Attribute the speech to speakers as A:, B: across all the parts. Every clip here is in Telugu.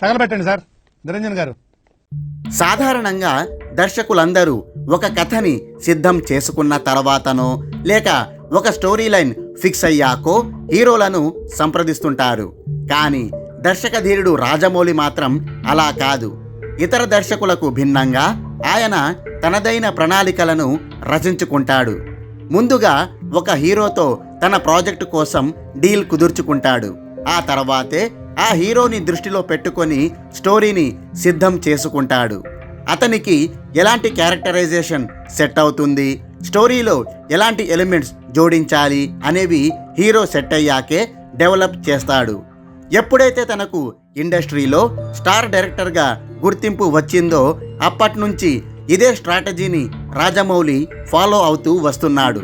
A: తగలబెట్టండి సార్. నిరంజన్ గారు.
B: సాధారణంగా దర్శకులందరూ ఒక కథని సిద్ధం చేసుకున్న తర్వాతనో లేక ఒక స్టోరీ లైన్ ఫిక్స్ అయ్యాకో హీరోలను సంప్రదిస్తుంటారు. కానీ దర్శకధీరుడు రాజమౌళి మాత్రం అలా కాదు. ఇతర దర్శకులకు భిన్నంగా ఆయన తనదైన ప్రణాళికలను రచించుకుంటాడు. ముందుగా ఒక హీరోతో తన ప్రాజెక్టు కోసం డీల్ కుదుర్చుకుంటాడు. ఆ తర్వాతే ఆ హీరోని దృష్టిలో పెట్టుకొని స్టోరీని సిద్ధం చేసుకుంటాడు. అతనికి ఎలాంటి క్యారెక్టరైజేషన్ సెట్ అవుతుంది? స్టోరీలో ఎలాంటి ఎలిమెంట్స్ జోడించాలి అనేవి హీరో సెట్ అయ్యాకే డెవలప్ చేస్తాడు. ఎప్పుడైతే తనకు ఇండస్ట్రీలో స్టార్ డైరెక్టర్గా గుర్తింపు వచ్చిందో అప్పటి నుంచి ఇదే స్ట్రాటజీని రాజమౌళి ఫాలో అవుతూ వస్తున్నాడు.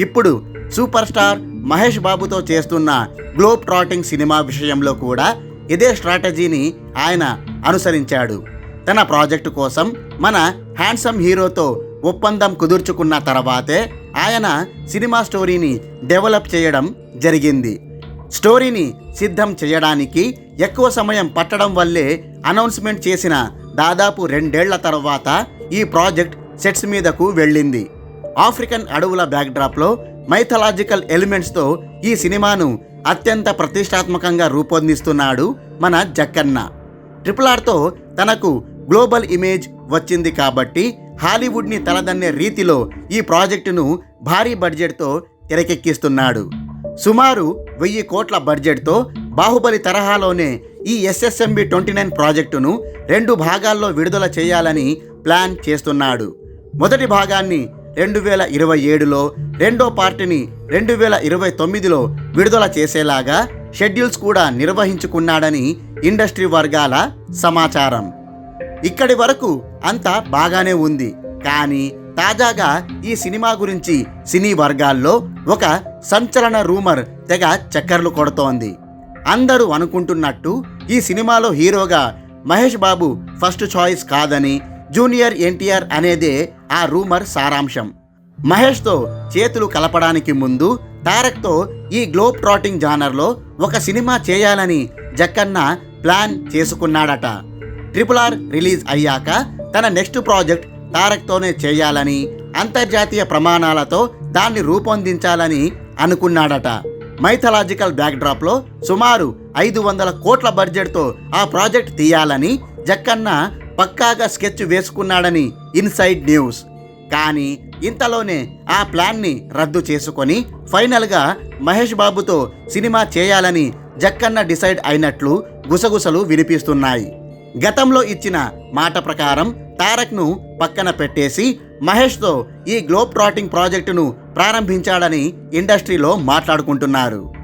B: ఇప్పుడు సూపర్ స్టార్ మహేష్ బాబుతో చేస్తున్న గ్లోబ్ ట్రాటింగ్ సినిమా విషయంలో కూడా ఇదే స్ట్రాటజీని ఆయన అనుసరించాడు. తన ప్రాజెక్టు కోసం మన హ్యాండ్సమ్ హీరోతో ఒప్పందం కుదుర్చుకున్న తర్వాతే ఆయన సినిమా స్టోరీని డెవలప్ చేయడం జరిగింది. స్టోరీని సిద్ధం చేయడానికి ఎక్కువ సమయం పట్టడం వల్లే అనౌన్స్మెంట్ చేసిన దాదాపు రెండేళ్ళ తర్వాత ఈ ప్రాజెక్ట్ సెట్స్ మీదకు వెళ్ళింది. ఆఫ్రికన్ అడవుల బ్యాక్డ్రాప్లో మైథలాజికల్ ఎలిమెంట్స్తో ఈ సినిమాను అత్యంత ప్రతిష్టాత్మకంగా రూపొందిస్తున్నాడు మన జక్కన్న. ట్రిపుల్ ఆర్తో తనకు గ్లోబల్ ఇమేజ్ వచ్చింది కాబట్టి హాలీవుడ్ని తలదన్నే రీతిలో ఈ ప్రాజెక్టును భారీ బడ్జెట్తో తెరకెక్కిస్తున్నాడు. సుమారు వెయ్యి కోట్ల బడ్జెట్తో బాహుబలి తరహాలోనే ఈ ఎస్ఎస్ఎంబి ట్వంటీ నైన్ ప్రాజెక్టును రెండు భాగాల్లో విడుదల చేయాలని ప్లాన్ చేస్తున్నాడు. మొదటి భాగాన్ని రెండు వేల ఇరవై ఏడులో రెండో పార్టీని రెండు వేల ఇరవై తొమ్మిదిలో విడుదల చేసేలాగా షెడ్యూల్స్ కూడా నిర్వహించుకున్నాడని ఇండస్ట్రీ వర్గాల సమాచారం. ఇక్కడి వరకు అంతా బాగానే ఉంది. కానీ తాజాగా ఈ సినిమా గురించి సినీ వర్గాల్లో ఒక సంచలన రూమర్ తెగ చక్కర్లు కొడుతోంది. అందరూ అనుకుంటున్నట్టు ఈ సినిమాలో హీరోగా మహేష్ బాబు ఫస్ట్ చాయిస్ కాదని జూనియర్ ఎన్టీఆర్ అనేదే ఆ రూమర్ సారాంశం. మహేష్తో చేతులు కలపడానికి ముందు తారక్తో ఈ గ్లోబ్ ట్రాటింగ్ జానర్లో ఒక సినిమా చేయాలని జక్కన్న ప్లాన్ చేసుకున్నాడట. ట్రిపుల్ ఆర్ రిలీజ్ అయ్యాక తన నెక్స్ట్ ప్రాజెక్ట్ తారక్తోనే చేయాలని అంతర్జాతీయ ప్రమాణాలతో దాన్ని రూపొందించాలని అనుకున్నాడట. మైథలాజికల్ బ్యాక్డ్రాప్లో సుమారు ఐదు వందల కోట్ల బడ్జెట్తో ఆ ప్రాజెక్ట్ తీయాలని జక్కన్న పక్కాగా స్కెచ్ వేసుకున్నాడని ఇన్సైడ్ న్యూస్. కానీ ఇంతలోనే ఆ ప్లాన్ని రద్దు చేసుకొని ఫైనల్గా మహేష్ బాబుతో సినిమా చేయాలని జక్కన్న డిసైడ్ అయినట్లు గుసగుసలు వినిపిస్తున్నాయి. గతంలో ఇచ్చిన మాట ప్రకారం తారక్ను పక్కన పెట్టేసి మహేష్తో ఈ గ్లోబ్ ట్రాటింగ్ ప్రాజెక్టును ప్రారంభించాడని ఇండస్ట్రీలో మాట్లాడుకుంటున్నారు.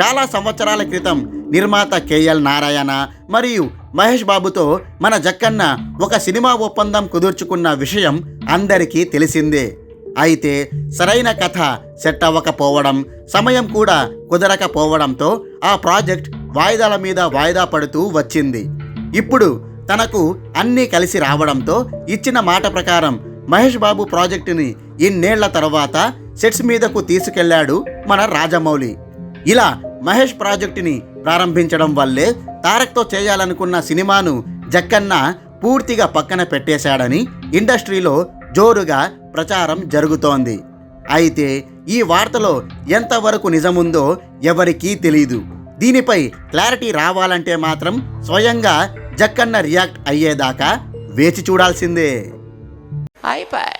B: చాలా సంవత్సరాల క్రితం నిర్మాత కేఎల్ నారాయణ మరియు మహేష్ బాబుతో మన జక్కన్న ఒక సినిమా ఒప్పందం కుదుర్చుకున్న విషయం అందరికీ తెలిసిందే. అయితే సరైన కథ సెట్ అవ్వకపోవడం సమయం కూడా కుదరకపోవడంతో ఆ ప్రాజెక్ట్ వాయిదాల మీద వాయిదా పడుతూ వచ్చింది. ఇప్పుడు తనకు అన్నీ కలిసి రావడంతో ఇచ్చిన మాట ప్రకారం మహేష్ బాబు ప్రాజెక్టుని ఇన్నేళ్ళ తర్వాత సెట్స్ మీదకు తీసుకెళ్ళాడు మన రాజమౌళి. ఇలా మహేష్ ప్రాజెక్టుని ప్రారంభించడం వల్లే తారక్తో చేయాలనుకున్న సినిమాను జక్కన్న పూర్తిగా పక్కన పెట్టేశాడని ఇండస్ట్రీలో జోరుగా ప్రచారం జరుగుతోంది. అయితే ఈ వార్తలో ఎంతవరకు నిజముందో ఎవరికీ తెలియదు దీనిపై క్లారిటీ రావాలంటే మాత్రం స్వయంగా జక్కన్న రియాక్ట్ అయ్యేదాకా వేచి చూడాల్సిందే.
C: అయిపోయి